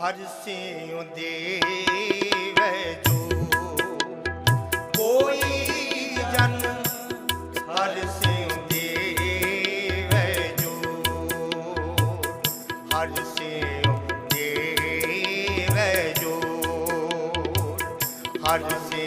ਹਰ ਸਿਉ ਦੇਵੇ ਜੋ। ਕੋਈ ਜਨ ਹਰ ਸਿਉ ਦੇਵੇ ਜੋ। ਹਰ ਸਿਉ ਦੇਵੇ ਜੋ। ਹਰ ਸਿਉ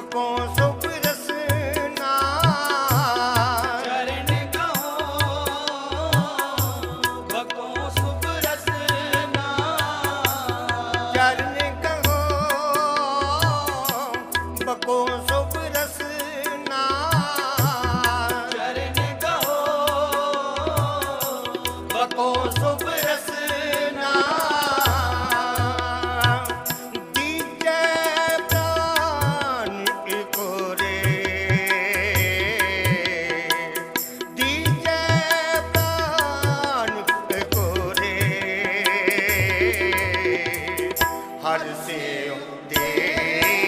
fuck on meu Deus.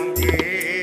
தங்கே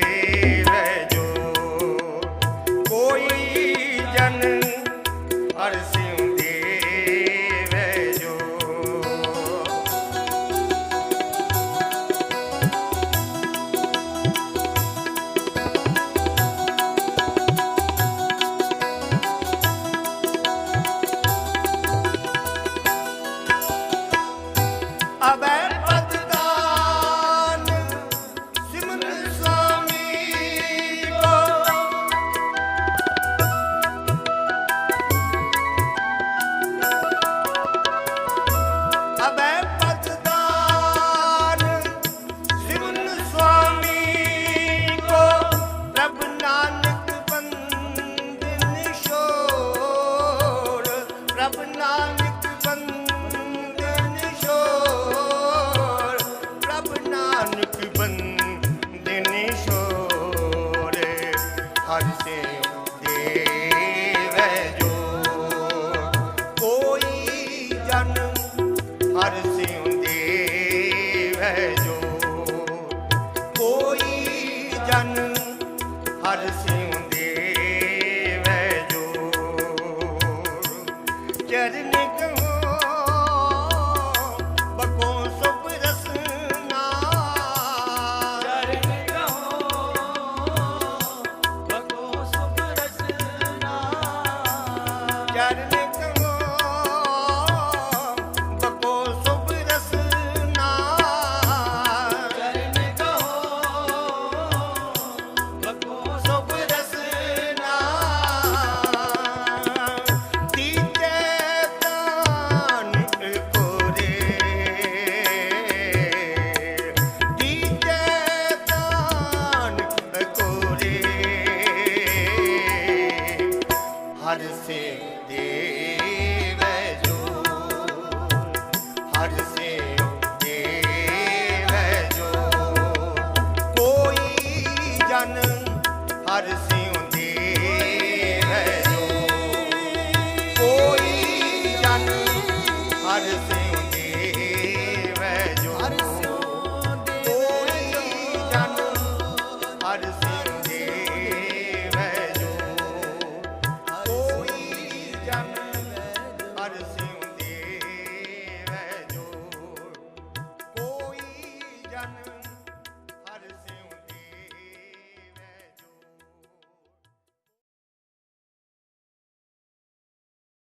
ਹਰ ਸਿਉ ਦੇਵੈ ਜੋ। ਹਰ ਸਿਉ